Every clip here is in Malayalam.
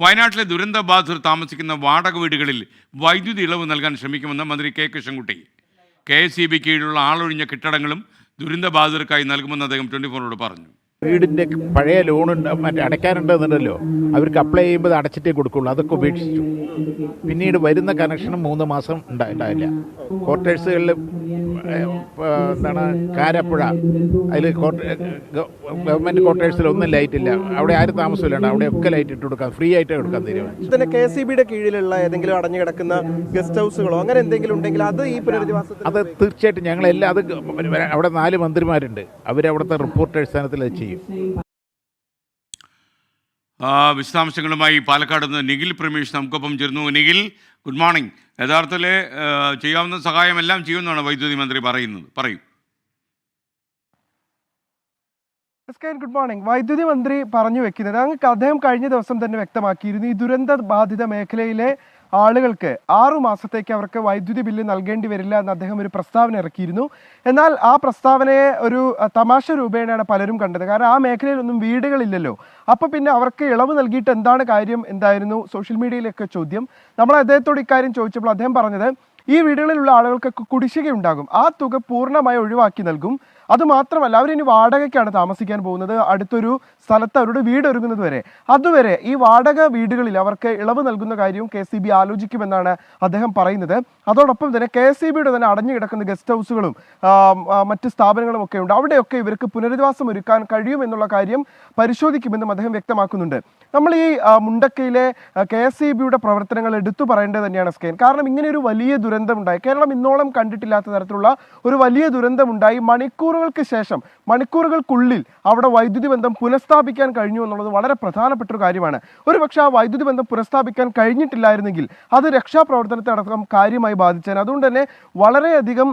വയനാട്ടിലെ ദുരന്തബാധിതർ താമസിക്കുന്ന വാടക വീടുകളിൽ വൈദ്യുതി ഇളവ് നൽകാൻ ശ്രമിക്കുമെന്ന് മന്ത്രി K Krishnankutty. K S E B കീഴിലുള്ള ആളൊഴിഞ്ഞ കെട്ടിടങ്ങളും ദുരന്തബാധിതർക്കായി നൽകുമെന്ന് അദ്ദേഹം ട്വന്റി ഫോറിനോട് പറഞ്ഞു. വീടിന്റെ പഴയ ലോൺ ഉണ്ട് മറ്റേ അടയ്ക്കാനുണ്ടെന്നുണ്ടല്ലോ. അവർക്ക് അപ്ലൈ ചെയ്യുമ്പോൾ അടച്ചിട്ടേ കൊടുക്കുള്ളൂ. അതൊക്കെ ഉപേക്ഷിച്ചു. പിന്നീട് വരുന്ന കണക്ഷനും മൂന്ന് മാസം ഉണ്ടായില്ല. ക്വാർട്ടേഴ്സുകളിൽ എന്താണ് കാരപ്പുഴ. അതിൽ ഗവൺമെന്റ് ക്വാർട്ടേഴ്സിൽ ഒന്നും ലൈറ്റ് ഇല്ല. അവിടെ ആരും താമസമില്ല അവിടെ ഒക്കെ ലൈറ്റ് ഇട്ട് കൊടുക്കാം. ഫ്രീ ആയിട്ട് കൊടുക്കാൻ തീരുമാനിച്ചു. തന്നെ കെ സി ബിയുടെ കീഴിലുള്ള ഏതെങ്കിലും അടഞ്ഞു കിടക്കുന്ന ഗസ്റ്റ് ഹൗസുകളോ അങ്ങനെ എന്തെങ്കിലും ഉണ്ടെങ്കിൽ അത് ഈ പുനരധിവാസത്തിന് അത് തീർച്ചയായിട്ടും ഞങ്ങളെല്ലാം അത് അവിടെ നാല് മന്ത്രിമാരുണ്ട്. അവരവിടുത്തെ റിപ്പോർട്ട് അടിസ്ഥാനത്തിൽ അത് ചെയ്യും. വിശദാംശങ്ങളുമായി പാലക്കാട് നിന്ന് നിഖിൽ പ്രമേഷ് നമുക്കൊപ്പം ചേർന്നു നിഖിൽ ഗുഡ് മോർണിംഗ് യഥാർത്ഥത്തിൽ ചെയ്യാവുന്ന സഹായം എല്ലാം ചെയ്യുമെന്നാണ് വൈദ്യുതി മന്ത്രി പറയുന്നത്. പറയും. ഗുഡ് മോർണിംഗ് വൈദ്യുതി മന്ത്രി പറഞ്ഞു വെക്കുന്നത് അങ്ങ് അദ്ദേഹം കഴിഞ്ഞ ദിവസം തന്നെ വ്യക്തമാക്കിയിരുന്നു ഈ ദുരന്ത ബാധിത മേഖലയിലെ ആളുകൾക്ക് ആറു മാസത്തേക്ക് അവർക്ക് വൈദ്യുതി ബില്ല് നൽകേണ്ടി വരില്ല എന്ന് അദ്ദേഹം ഒരു പ്രസ്താവന ഇറക്കിയിരുന്നു. എന്നാൽ ആ പ്രസ്താവനയെ ഒരു തമാശ രൂപേണയാണ് പലരും കണ്ടത്. കാരണം ആ മേഖലയിലൊന്നും വീടുകളില്ലല്ലോ. അപ്പോൾ പിന്നെ അവർക്ക് ഇളവ് നൽകിയിട്ട് എന്താണ് കാര്യം എന്തായിരുന്നു സോഷ്യൽ മീഡിയയിലൊക്കെ ചോദ്യം. നമ്മൾ അദ്ദേഹത്തോട് ഇക്കാര്യം ചോദിച്ചപ്പോൾ അദ്ദേഹം പറഞ്ഞത് ഈ വീടുകളിലുള്ള ആളുകൾക്കൊക്കെ കുടിശ്ശിക ഉണ്ടാകും. ആ തുക പൂർണമായി ഒഴിവാക്കി നൽകും. അത് മാത്രമല്ല അവരിനി വാടകയ്ക്കാണ് താമസിക്കാൻ പോകുന്നത്. അടുത്തൊരു സ്ഥലത്ത് അവരുടെ വീട് ഒരുങ്ങുന്നത് വരെ. അതുവരെ ഈ വാടക വീടുകളിൽ അവർക്ക് ഇളവ് നൽകുന്ന കാര്യവും കെ സി ബി ആലോചിക്കുമെന്നാണ് അദ്ദേഹം പറയുന്നത്. അതോടൊപ്പം തന്നെ കെ സി ബിയുടെ തന്നെ അടഞ്ഞു കിടക്കുന്ന ഗസ്റ്റ് ഹൗസുകളും മറ്റ് സ്ഥാപനങ്ങളും ഒക്കെ ഉണ്ട്. അവിടെയൊക്കെ ഇവർക്ക് പുനരധിവാസം ഒരുക്കാൻ കഴിയുമെന്നുള്ള കാര്യം പരിശോധിക്കുമെന്നും അദ്ദേഹം വ്യക്തമാക്കുന്നുണ്ട്. നമ്മൾ ഈ മുണ്ടക്കയിലെ കെ എസ് ഇ ബിയുടെ പ്രവർത്തനങ്ങൾ എടുത്തു പറയേണ്ടത് തന്നെയാണ് സ്കെയിൻ കാരണം ഇങ്ങനെ ഒരു വലിയ ദുരന്തമുണ്ടായി. കേരളം ഇന്നോളം കണ്ടിട്ടില്ലാത്ത തരത്തിലുള്ള ഒരു വലിയ ദുരന്തം ഉണ്ടായി ദുരന്തമുണ്ടായി മണിക്കൂറുകൾക്ക് ശേഷം മണിക്കൂറുകൾക്കുള്ളിൽ അവിടെ വൈദ്യുതി ബന്ധം പുനഃസ്ഥാപിക്കാൻ കഴിഞ്ഞു എന്നുള്ളത് വളരെ പ്രധാനപ്പെട്ട ഒരു കാര്യമാണ്. ഒരു പക്ഷേ ആ വൈദ്യുതി ബന്ധം പുനഃസ്ഥാപിക്കാൻ കഴിഞ്ഞിട്ടില്ലായിരുന്നെങ്കിൽ അത് രക്ഷാപ്രവർത്തനത്തെ അടക്കം കാര്യമായി ബാധിച്ചേനെ. അതുകൊണ്ട് തന്നെ വളരെയധികം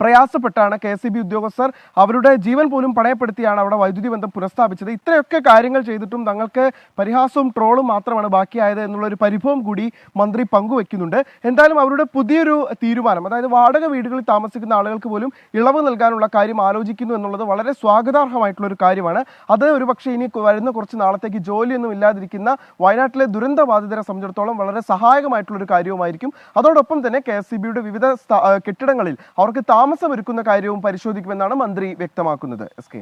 പ്രയാസപ്പെട്ടാണ് കെ എസ് ഉദ്യോഗസ്ഥർ അവരുടെ ജീവൻ പോലും പണയപ്പെടുത്തിയാണ് അവിടെ വൈദ്യുതി ബന്ധം പുനഃസ്ഥാപിച്ചത്. ഇത്രയൊക്കെ കാര്യങ്ങൾ ചെയ്തിട്ടും തങ്ങൾക്ക് പരിഹാസവും ട്രോളും മാത്രമാണ് ബാക്കിയായത് എന്നുള്ള ഒരു പരിഭവം കൂടി മന്ത്രി പങ്കുവെക്കുന്നുണ്ട്. എന്തായാലും അവരുടെ പുതിയൊരു തീരുമാനം അതായത് വാടക വീടുകളിൽ താമസിക്കുന്ന ആളുകൾക്ക് പോലും ഇളവ് നൽകാനുള്ള കാര്യം ആലോചിക്കുന്നു എന്നുള്ളത് വളരെ സ്വാഗതാർഹമായിട്ടുള്ള ഒരു കാര്യമാണ്. അത് ഒരു പക്ഷേ ഇനി വരുന്ന കുറച്ച് നാളത്തേക്ക് ജോലിയൊന്നും ഇല്ലാതിരിക്കുന്ന വയനാട്ടിലെ ദുരന്ത ബാധിതരെ സംബന്ധിച്ചിടത്തോളം വളരെ സഹായകമായിട്ടുള്ള ഒരു കാര്യവുമായിരിക്കും. അതോടൊപ്പം തന്നെ കെ വിവിധ കെട്ടിടങ്ങളിൽ അവർക്ക് താമസമൊരുക്കുന്ന കാര്യവും പരിശോധിക്കുമെന്നാണ് മന്ത്രി വ്യക്തമാക്കുന്നത്. S K